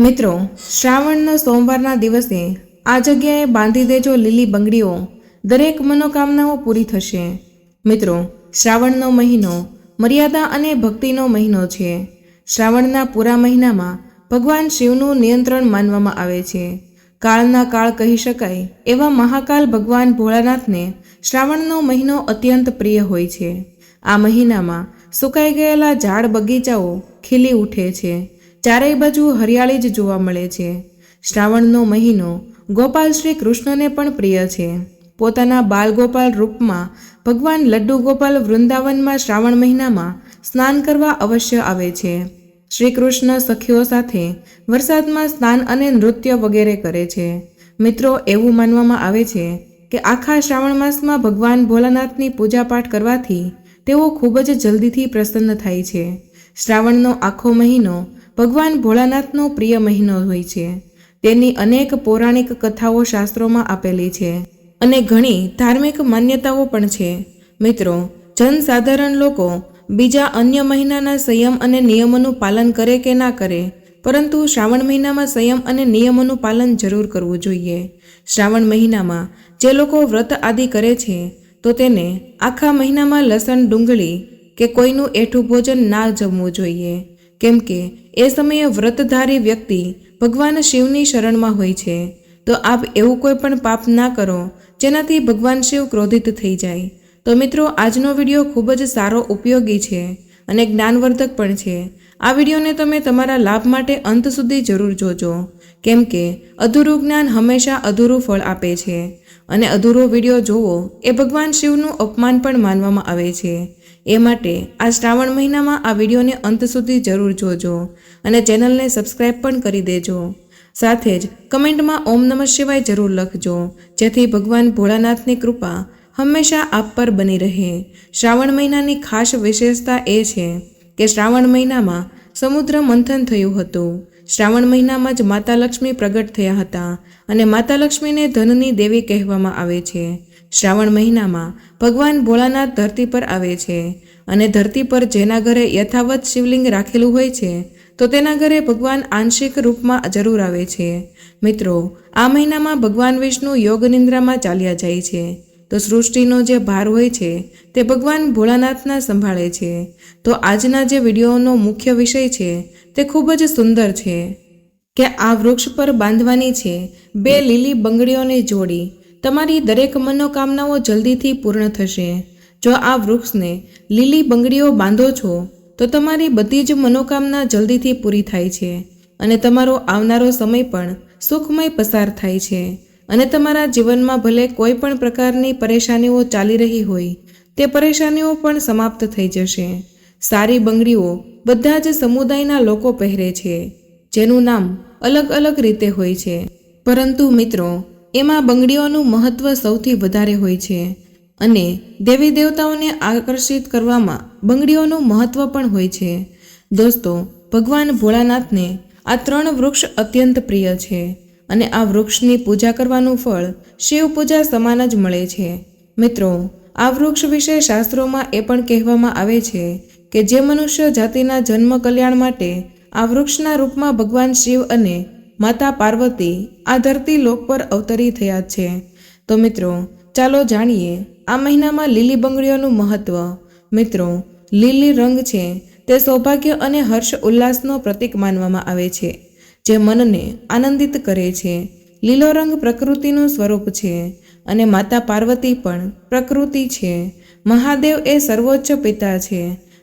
મિત્રો, શ્રાવણના સોમવારના દિવસે આ જગ્યાએ બાંધી દેજો લીલી બંગડીઓ. દરેક મનોકામનાઓ પૂરી થશે. મિત્રો, શ્રાવણનો મહિનો મર્યાદા અને ભક્તિનો મહિનો છે. શ્રાવણના પૂરા મહિનામાં ભગવાન શિવનું નિયંત્રણ માનવામાં આવે છે. કાળના કાળ કહી શકાય એવા મહાકાલ ભગવાન ભોળાનાથને શ્રાવણનો મહિનો અત્યંત પ્રિય હોય છે. આ મહિનામાં સુકાઈ ગયેલા ઝાડ બગીચાઓ ખીલી ઉઠે છે. ચારેય બાજુ હરિયાળી જ જોવા મળે છે. શ્રાવણનો મહિનો ગોપાલ શ્રી કૃષ્ણને પણ પ્રિય છે. પોતાના બાલગોપાલ રૂપમાં ભગવાન લડ્ડુ ગોપાલ વૃંદાવનમાં શ્રાવણ મહિનામાં સ્નાન કરવા અવશ્ય આવે છે. શ્રી કૃષ્ણ સખીઓ સાથે વરસાદમાં સ્નાન અને નૃત્ય વગેરે કરે છે. મિત્રો, એવું માનવામાં આવે છે કે આખા શ્રાવણ માસમાં ભગવાન ભોલાનાથની પૂજાપાઠ કરવાથી તેઓ ખૂબ જ જલ્દીથી પ્રસન્ન થાય છે. શ્રાવણનો આખો મહિનો ભગવાન ભોળાનાથનો પ્રિય મહિનો હોય છે. તેની અનેક પૌરાણિક કથાઓ શાસ્ત્રોમાં આપેલી છે. અને ઘણી ધાર્મિક માન્યતાઓ પણ છે. મિત્રો, જનસાધારણ લોકો બીજા અન્ય મહિનાના સંયમ અને નિયમોનું પાલન કરે કે ના કરે, પરંતુ શ્રાવણ મહિનામાં સંયમ અને નિયમોનું પાલન જરૂર કરવું જોઈએ. શ્રાવણ મહિનામાં જે લોકો વ્રત આદિ કરે છે, તો તેને આખા મહિનામાં લસણ ડુંગળી કે કોઈનું એઠું ભોજન ના જમવું જોઈએ. કેમ કે એ સમયે વ્રતધારી વ્યક્તિ ભગવાન શિવની શરણમાં હોય છે, તો આપ એવું કોઈ પણ પાપ ના કરો, જેનાથી ભગવાન શિવ ક્રોધિત થઈ જાય. તો મિત્રો, આજનો વીડિયો ખૂબ જ સારો ઉપયોગી છે અને જ્ઞાનવર્ધક પણ છે. આ વિડીયોને તમે તમારા લાભ માટે અંત સુધી જરૂર જોજો, કેમ કે અધૂરું જ્ઞાન હંમેશા અધૂરું ફળ આપે છે. અને અધૂરો વીડિયો જોવો એ ભગવાન શિવનું અપમાન પણ માનવામાં આવે છે. એ માટે આ શ્રાવણ મહિનામાં આ વિડીયોને અંત સુધી જરૂર જોજો અને ચેનલને સબસ્ક્રાઈબ પણ કરી દેજો. સાથે જ કમેન્ટમાં ઓમ નમઃ શિવાય જરૂર લખજો, જેથી ભગવાન ભોળાનાથની કૃપા હંમેશા આપ પર બની રહે. શ્રાવણ મહિનાની ખાસ વિશેષતા એ છે કે શ્રાવણ મહિનામાં સમુદ્ર મંથન થયું હતું. શ્રાવણ મહિનામાં જ માતા લક્ષ્મી પ્રગટ થયા હતા અને માતા લક્ષ્મીને ધનની દેવી કહેવામાં આવે છે. શ્રાવણ મહિનામાં ભગવાન ભોળાનાથ ધરતી પર આવે છે અને ધરતી પર જેના ઘરે યથાવત શિવલિંગ રાખેલું હોય છે, તો તેના ઘરે ભગવાન આંશિક રૂપમાં જરૂર આવે છે. મિત્રો, આ મહિનામાં ભગવાન વિષ્ણુ યોગ નિંદ્રામાં ચાલ્યા જાય છે. તો સૃષ્ટિનો જે ભાર હોય છે, તે ભગવાન ભોળાનાથના સંભાળે છે. તો આજના જે વિડીયોનો મુખ્ય વિષય છે, તે ખૂબ જ સુંદર છે. કે આ વૃક્ષ પર બાંધવાની છે બે લીલી બંગડીઓની જોડી તમારી દરેક મનોકામનાઓ જલ્દીથી પૂર્ણ થશે. જો આ વૃક્ષને લીલી બંગડીઓ બાંધો છો, તો તમારી બધી જ મનોકામના જલ્દીથી પૂરી થાય છે અને તમારો આવનારો સમય પણ સુખમય પસાર થાય છે અને તમારા જીવનમાં ભલે કોઈ પણ પ્રકારની પરેશાનીઓ ચાલી રહી હોય, તે પરેશાનીઓ પણ સમાપ્ત થઈ જશે. સારી બંગડીઓ બધા જ સમુદાયના લોકો પહેરે છે, જેનું નામ અલગ અલગ રીતે હોય છે. પરંતુ મિત્રો એમાં બંગડીઓનું મહત્ત્વ સૌથી વધારે હોય છે અને દેવી દેવતાઓને આકર્ષિત કરવામાં બંગડીઓનું મહત્ત્વ પણ હોય છે. દોસ્તો, ભગવાન ભોળાનાથને આ ત્રણ વૃક્ષ અત્યંત પ્રિય છે અને આ વૃક્ષની પૂજા કરવાનું ફળ શિવ પૂજા સમાન જ મળે છે. મિત્રો, આ વૃક્ષ વિશે શાસ્ત્રોમાં એ પણ કહેવામાં આવે છે કે જે મનુષ્ય જાતિના જન્મ કલ્યાણ માટે આ વૃક્ષના રૂપમાં ભગવાન શિવ અને માતા પાર્વતી આ ધરતી લોક પર અવતરી થયા છે. તો મિત્રો, ચાલો જાણીએ, આ મહિનામાં લીલી બંગડીઓનું મહત્વ. મિત્રો, લીલી રંગ છે તે સૌભાગ્ય અને હર્ષ ઉલ્લાસનો પ્રતીક માનવામાં આવે છે, જે મનને આનંદિત કરે છે. લીલો રંગ પ્રકૃતિનું સ્વરૂપ છે અને માતા પાર્વતી પણ પ્રકૃતિ છે. મહાદેવ એ સર્વોચ્ચ પિતા છે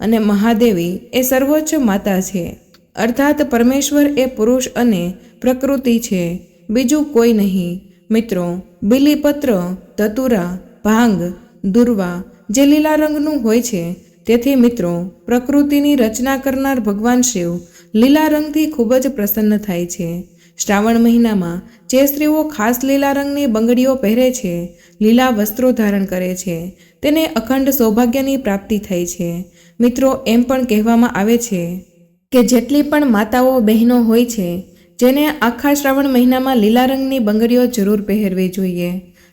અને મહાદેવી એ સર્વોચ્ચ માતા છે. અર્થાત પરમેશ્વર એ પુરુષ અને પ્રકૃતિ છે. બીજું કોઈ નહીં. મિત્રો, બિલીપત્ર, ધતુરા, ભાંગ, દુર્વા જે લીલા રંગનું હોય છે, તેથી મિત્રો, પ્રકૃતિની રચના કરનાર ભગવાન શિવ લીલા રંગથી ખૂબ જ પ્રસન્ન થાય છે. શ્રાવણ મહિનામાં જે સ્ત્રીઓ ખાસ લીલા રંગની બંગડીઓ પહેરે છે, લીલા વસ્ત્રો ધારણ કરે છે, તેને અખંડ સૌભાગ્યની પ્રાપ્તિ થાય છે. મિત્રો, એમ પણ કહેવામાં આવે છે કે જેટલી પણ માતાઓ બહેનો હોય છે, જેને આખા શ્રાવણ મહિનામાં લીલા રંગની બંગડીઓ જરૂર પહેરવી જોઈએ.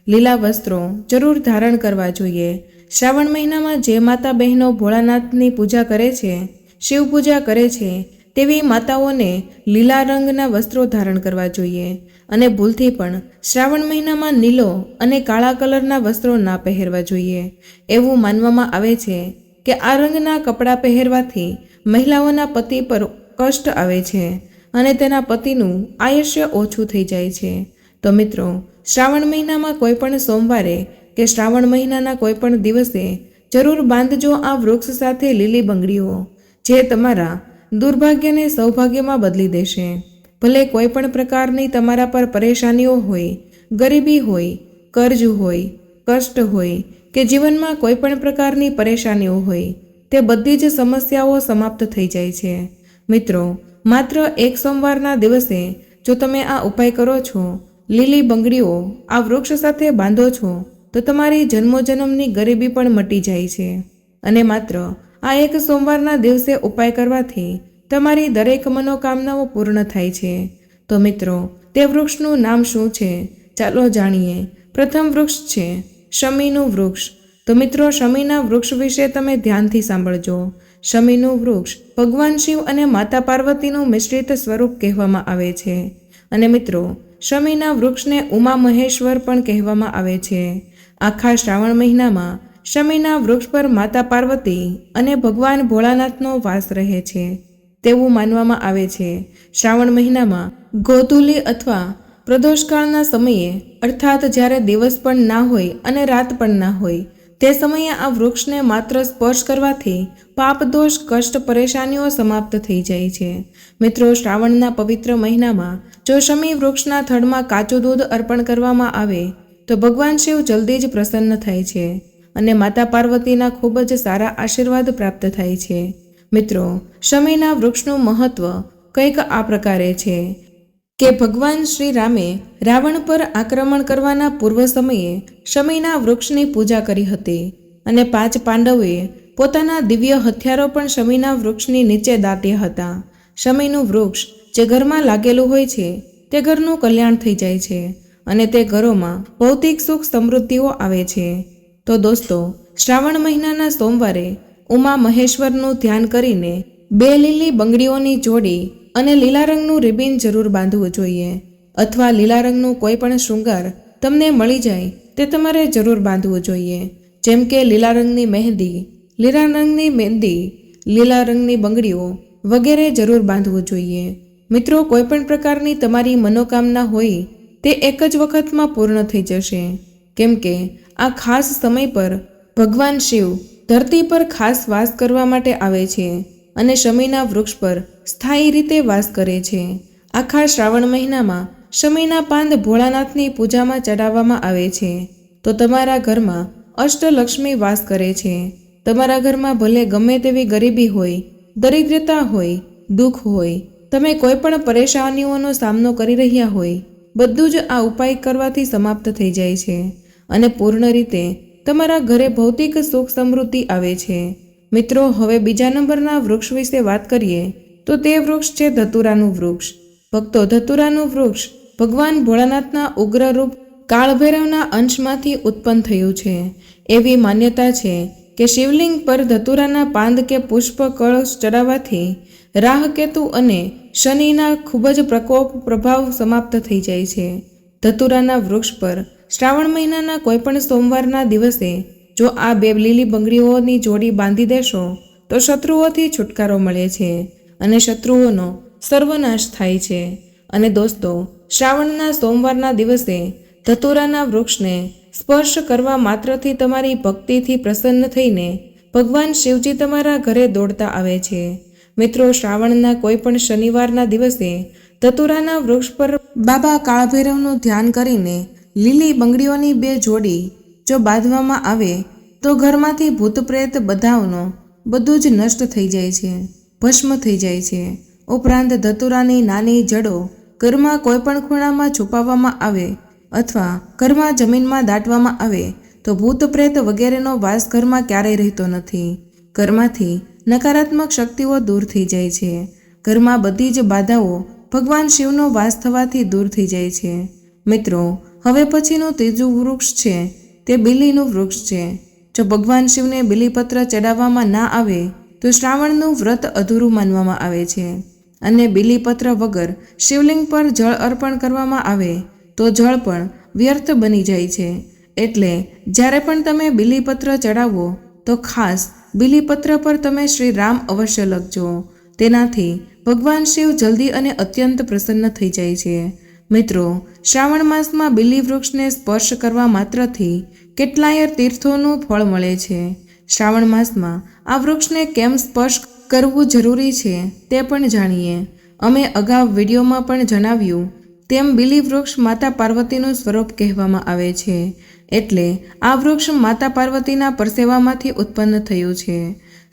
લીલા વસ્ત્રો જરૂર ધારણ કરવા જોઈએ. શ્રાવણ મહિનામાં જે માતા બહેનો ભોળાનાથની પૂજા કરે છે, શિવ પૂજા કરે છે, તેવી માતાઓને લીલા રંગના વસ્ત્રો ધારણ કરવા જોઈએ. અને ભૂલથી પણ શ્રાવણ મહિનામાં નીલો અને કાળા કલરના વસ્ત્રો ના પહેરવા જોઈએ. એવું માનવામાં આવે છે કે આ રંગના કપડાં પહેરવાથી મહિલાઓના પતિ પર કષ્ટ આવે છે અને તેના પતિનું આયુષ્ય ઓછું થઈ જાય છે. તો મિત્રો, શ્રાવણ મહિનામાં કોઈ પણ સોમવારે કે શ્રાવણ મહિનાના કોઈ પણ દિવસે જરૂર બાંધજો આ વૃક્ષ સાથે લીલી બંગડીઓ, જે તમારા દુર્ભાગ્યને સૌભાગ્યમાં બદલી દેશે. ભલે કોઈ પણ પ્રકારની તમારા પર પરેશાનીઓ હોય, ગરીબી હોય, કર્જ હોય, કષ્ટ હોય કે જીવનમાં કોઈ પણ પ્રકારની પરેશાનીઓ હોય તે બધી જ સમસ્યાઓ સમાપ્ત થઈ જાય છે. મિત્રો, માત્ર એક સોમવારના દિવસે જો તમે આ ઉપાય કરો છો, લીલી બંગડીઓ આ વૃક્ષ સાથે બાંધો છો, તો તમારી જન્મોજન્મની ગરીબી પણ મટી જાય છે. અને માત્ર આ એક સોમવારના દિવસે ઉપાય કરવાથી તમારી દરેક મનોકામનાઓ પૂર્ણ થાય છે. તો મિત્રો, તે વૃક્ષનું નામ શું છે? ચાલો જાણીએ. પ્રથમ વૃક્ષ છે, શમીનું વૃક્ષ. તો મિત્રો, શમીના વૃક્ષ વિશે તમે ધ્યાનથી સાંભળજો. શમીનું વૃક્ષ ભગવાન શિવ અને માતા પાર્વતીનું મિશ્રિત સ્વરૂપ કહેવામાં આવે છે. અને મિત્રો, શમીના વૃક્ષને ઉમા મહેશ્વર પણ કહેવામાં આવે છે. આખા શ્રાવણ મહિનામાં શમીના વૃક્ષ પર માતા પાર્વતી અને ભગવાન ભોળાનાથનો વાસ રહે છે. તેવું માનવામાં આવે છે. શ્રાવણ મહિનામાં ગોધુલી અથવા પ્રદોષકાળના સમયે, અર્થાત જ્યારે દિવસ પણ ના હોય અને રાત પણ ના હોય તે સમયે આ વૃક્ષને માત્ર સ્પર્શ કરવાથી પાપ દોષ, કષ્ટ, પરેશાનીઓ સમાપ્ત થઈ જાય છે. મિત્રો, શ્રાવણના પવિત્ર મહિનામાં જો શમી વૃક્ષના થડમાં કાચું દૂધ અર્પણ કરવામાં આવે, તો ભગવાન શિવ જલ્દી જ પ્રસન્ન થાય છે અને માતા પાર્વતીના ખૂબ જ સારા આશીર્વાદ પ્રાપ્ત થાય છે. મિત્રો, શમીના વૃક્ષનું મહત્વ કંઈક આ પ્રકારે છે. કે ભગવાન શ્રી રામે રાવણ પર આક્રમણ કરવાના પૂર્વ સમયે શમીના વૃક્ષની પૂજા કરી હતી અને પાંચ પાંડવોએ પોતાના દિવ્ય હથિયારો પણ શમીના વૃક્ષની નીચે દાટ્યા હતા. શમીનું વૃક્ષ જે ઘરમાં લાગેલું હોય છે, તે ઘરનું કલ્યાણ થઈ જાય છે અને તે ઘરોમાં ભૌતિક સુખ સમૃદ્ધિઓ આવે છે. તો દોસ્તો, શ્રાવણ મહિનાના સોમવારે ઉમા મહેશ્વરનું ધ્યાન કરીને બે લીલી બંગડીઓની જોડી અને લીલા રંગનું રિબિન જરૂર બાંધવું જોઈએ. અથવા લીલા રંગનું કોઈ પણ શૃંગાર તમને મળી જાય તે તમારે જરૂર બાંધવું જોઈએ. જેમ કે લીલા રંગની મહેંદી, લીલા રંગની મહેંદી લીલા રંગની બંગડીઓ વગેરે જરૂર બાંધવું જોઈએ. મિત્રો, કોઈ પણ પ્રકારની તમારી મનોકામના હોય તે એક જ વખતમાં પૂર્ણ થઈ જશે. કેમ કે આ ખાસ સમય પર ભગવાન શિવ ધરતી પર ખાસ વાસ કરવા માટે આવે છે. અને શમીના વૃક્ષ પર સ્થાયી રીતે વાસ કરે છે. આખા શ્રાવણ મહિનામાં શમીના પાંદ ભોળાનાથની પૂજામાં ચડાવવામાં આવે છે. તો તમારા ઘરમાં અષ્ટલક્ષ્મી વાસ કરે છે. તમારા ઘરમાં ભલે ગમે તેવી ગરીબી હોય, દરિદ્રતા હોય, દુઃખ હોય, તમે કોઈ પણ પરેશાનીઓનો સામનો કરી રહ્યા હોય, બધું જ આ ઉપાય કરવાથી સમાપ્ત થઈ જાય છે. અને પૂર્ણ રીતે તમારા ઘરે ભૌતિક સુખ સમૃદ્ધિ આવે છે. મિત્રો, હવે બીજા નંબરના વૃક્ષ વિશે વાત કરીએ, તો તે વૃક્ષ છે ધતુરાનું વૃક્ષ. ભક્તો, ધતુરાનું વૃક્ષ ભગવાન ભોળાનાથના ઉગ્રરૂપ કાળભૈરવના અંશમાંથી ઉત્પન્ન થયું છે. એવી માન્યતા છે કે શિવલિંગ પર ધતુરાના પાંદ કે પુષ્પ કળશ ચડાવવાથી રાહકેતુ અને શનિના ખૂબ જ પ્રકોપ પ્રભાવ સમાપ્ત થઈ જાય છે. ધતુરાના વૃક્ષ પર શ્રાવણ મહિનાના કોઈપણ સોમવારના દિવસે જો આ બે લીલી બંગડીઓની જોડી બાંધી દેશો, તો શત્રુઓથી છુટકારો મળે છે અને શત્રુઓનો સર્વનાશ થાય છે. અને દોસ્તો, શ્રાવણના સોમવારના દિવસે ધતુરાના વૃક્ષને સ્પર્શ કરવા માત્રથી તમારી ભક્તિથી પ્રસન્ન થઈને ભગવાન શિવજી તમારા ઘરે દોડતા આવે છે. મિત્રો, શ્રાવણના કોઈ પણ શનિવારના દિવસે ધતુરાના વૃક્ષ પર બાબા કાળભૈરવનું ધ્યાન કરીને લીલી બંગડીઓની બે જોડી જો બાંધવામાં આવે, તો ઘરમાંથી ભૂત પ્રેત બધાઓનો બધું જ નષ્ટ થઈ જાય છે, ભસ્મ થઈ જાય છે. ઉપરાંત ધતુરાની નાની જડો ઘરમાં કોઈપણ ખૂણામાં છુપાવવામાં આવે અથવા ઘરમાં જમીનમાં દાટવામાં આવે, તો ભૂત પ્રેત વગેરેનો વાસ ઘરમાં ક્યારેય રહેતો નથી. ઘરમાંથી નકારાત્મક શક્તિઓ દૂર થઈ જાય છે. ઘરમાં બધી જ બાધાઓ ભગવાન શિવનો વાસ થવાથી દૂર થઈ જાય છે. મિત્રો, હવે પછીનું ત્રીજું વૃક્ષ છે તે બિલીનું વૃક્ષ છે. જો ભગવાન શિવને બિલીપત્ર ચડાવવામાં ના આવે, તો શ્રાવણનું વ્રત અધૂરું માનવામાં આવે છે. અને બીલીપત્ર વગર શિવલિંગ પર જળ અર્પણ કરવામાં આવે, તો જળ પણ વ્યર્થ બની જાય છે. એટલે જ્યારે પણ તમે બીલીપત્ર ચડાવો, તો ખાસ બીલીપત્ર પર તમે શ્રી રામ અવશ્ય લખજો. તેનાથી ભગવાન શિવ જલ્દી અને અત્યંત પ્રસન્ન થઈ જાય છે. મિત્રો, શ્રાવણ માસમાં બીલી વૃક્ષને સ્પર્શ કરવા માત્રથી કેટલાય તીર્થોનું ફળ મળે છે. શ્રાવણ માસમાં આ વૃક્ષને કેમ સ્પર્શ કરવું જરૂરી છે તે પણ જાણીએ. અમે અગાઉ વિડીયોમાં પણ જણાવ્યું તેમ બીલી વૃક્ષ માતા પાર્વતીનું સ્વરૂપ કહેવામાં આવે છે. એટલે આ વૃક્ષ માતા પાર્વતીના પરસેવામાંથી ઉત્પન્ન થયું છે.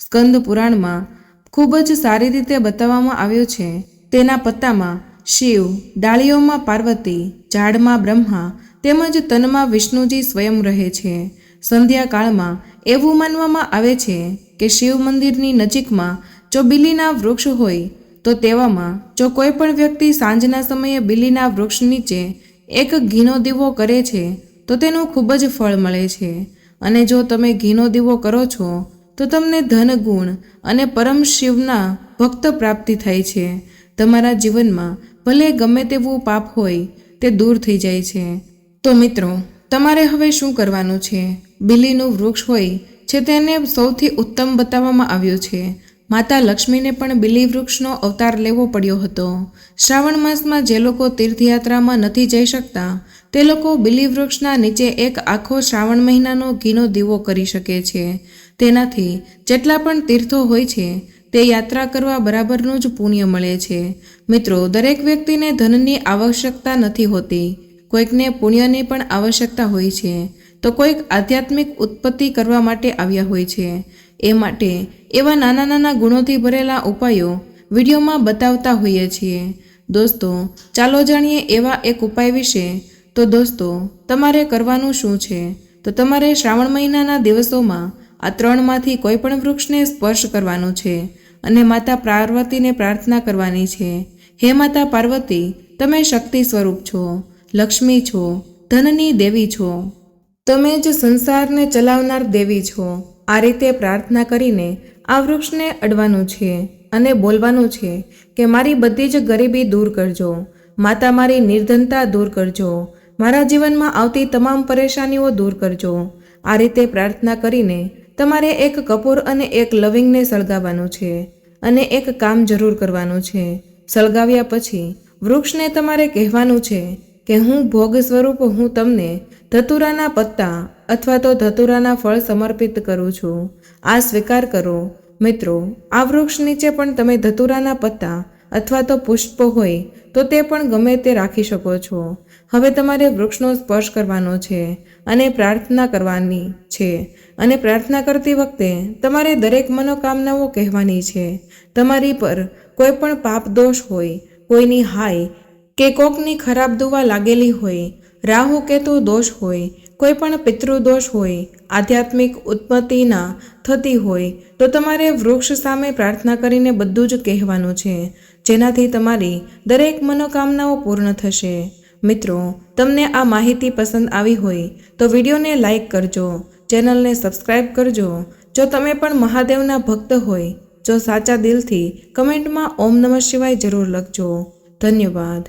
સ્કંદ પુરાણમાં ખૂબ જ સારી રીતે બતાવવામાં આવ્યું છે. તેના પત્તામાં શિવ, ડાળીઓમાં પાર્વતી, ઝાડમાં બ્રહ્મા તેમજ તનમાં વિષ્ણુજી સ્વયં રહે છે. સંધ્યાકાળમાં એવું માનવામાં આવે છે કે શિવ મંદિરની નજીકમાં જો બિલીના વૃક્ષ હોય, તો તેવામાં જો કોઈ પણ વ્યક્તિ સાંજના સમયે બિલીના વૃક્ષ નીચે એક ઘીનો દીવો કરે છે, તો તેનું ખૂબ જ ફળ મળે છે. અને જો તમે ઘીનો દીવો કરો છો, તો તમને ધન, ગુણ અને પરમ શિવના ભક્ત પ્રાપ્તિ થાય છે. તમારા જીવનમાં ભલે ગમે તેવું પાપ હોય, તે દૂર થઈ જાય છે. તો મિત્રો, તમારે હવે શું કરવાનું છે? બિલીનું વૃક્ષ હોય છે તેને સૌથી ઉત્તમ બતાવવામાં આવ્યું છે. માતા લક્ષ્મીને પણ બિલી વૃક્ષનો અવતાર લેવો પડ્યો હતો. શ્રાવણ માસમાં જે લોકો તીર્થયાત્રામાં નથી જઈ શકતા, તે લોકો બિલી વૃક્ષના નીચે એક આખો શ્રાવણ મહિનાનો ઘીનો દીવો કરી શકે છે. તેનાથી જેટલા પણ તીર્થો હોય છે, તે યાત્રા કરવા બરાબરનું જ પુણ્ય મળે છે. મિત્રો, દરેક વ્યક્તિને ધનની આવશ્યકતા નથી હોતી. કોઈકને પુણ્યની પણ આવશ્યકતા હોય છે. તો કોઈક આધ્યાત્મિક ઉત્પત્તિ કરવા માટે આવ્યા હોય છે. એ માટે એવા નાના નાના ગુણોથી ભરેલા ઉપાયો વિડીયોમાં બતાવતા હોઈએ છીએ. દોસ્તો, ચાલો જાણીએ એવા એક ઉપાય વિશે. તો દોસ્તો, તમારે કરવાનું શું છે? તો તમારે શ્રાવણ મહિનાના દિવસોમાં આ ત્રણમાંથી કોઈ પણ વૃક્ષને સ્પર્શ કરવાનું છે અને માતા પાર્વતીને પ્રાર્થના કરવાની છે. હે માતા પાર્વતી, તમે શક્તિ સ્વરૂપ છો, લક્ષ્મી છો, ધનની દેવી છો. તમે જ સંસારને ચલાવનાર દેવી છો. આ રીતે પ્રાર્થના કરીને આ વૃક્ષને અડવાનું છે અને બોલવાનું છે કે મારી બધી જ ગરીબી દૂર કરજો. માતા મારી નિર્ધનતા દૂર કરજો. મારા જીવનમાં આવતી તમામ પરેશાનીઓ દૂર કરજો. આ રીતે પ્રાર્થના કરીને તમારે એક કપૂર અને એક લવિંગને સળગાવવાનું છે અને એક કામ જરૂર કરવાનું છે. સળગાવ્યા પછી વૃક્ષને તમારે કહેવાનું છે કે હું ભોગ સ્વરૂપ હું તમને ધતુરાના પત્તા અથવા તો ધતુરાના ફળ સમર્પિત કરું છું. આ સ્વીકાર કરો. મિત્રો, આ વૃક્ષ નીચે પણ તમે ધતુરાના પત્તા અથવા તો પુષ્પો હોય તો તે પણ ગમે તે રાખી શકો છો. હવે તમારે વૃક્ષનો સ્પર્શ કરવાનો છે અને પ્રાર્થના કરવાની છે. અને પ્રાર્થના કરતી વખતે તમારે દરેક મનોકામનાઓ કહેવાની છે. તમારી પર કોઈ પણ પાપ દોષ હોય, કોઈની હાય કે કોકની ખરાબ દુવા લાગેલી હોય, રાહુ કેતુ દોષ હોય, કોઈ પણ પિતૃદોષ હોય, આધ્યાત્મિક ઉત્પત્તિના થતી હોય, તો તમારે વૃક્ષ સામે પ્રાર્થના કરીને બધું જ કહેવાનું છે, જેનાથી તમારી દરેક મનોકામનાઓ પૂર્ણ થશે. મિત્રો, તમને આ માહિતી પસંદ આવી હોય તો વિડીયોને લાઇક કરજો ચેનલને સબસ્ક્રાઈબ કરજો. જો તમે પણ મહાદેવના ભક્ત હોય, જો સાચા દિલથી કમેન્ટમાં ઓમ નમઃ શિવાય જરૂર લખજો. ધન્યવાદ.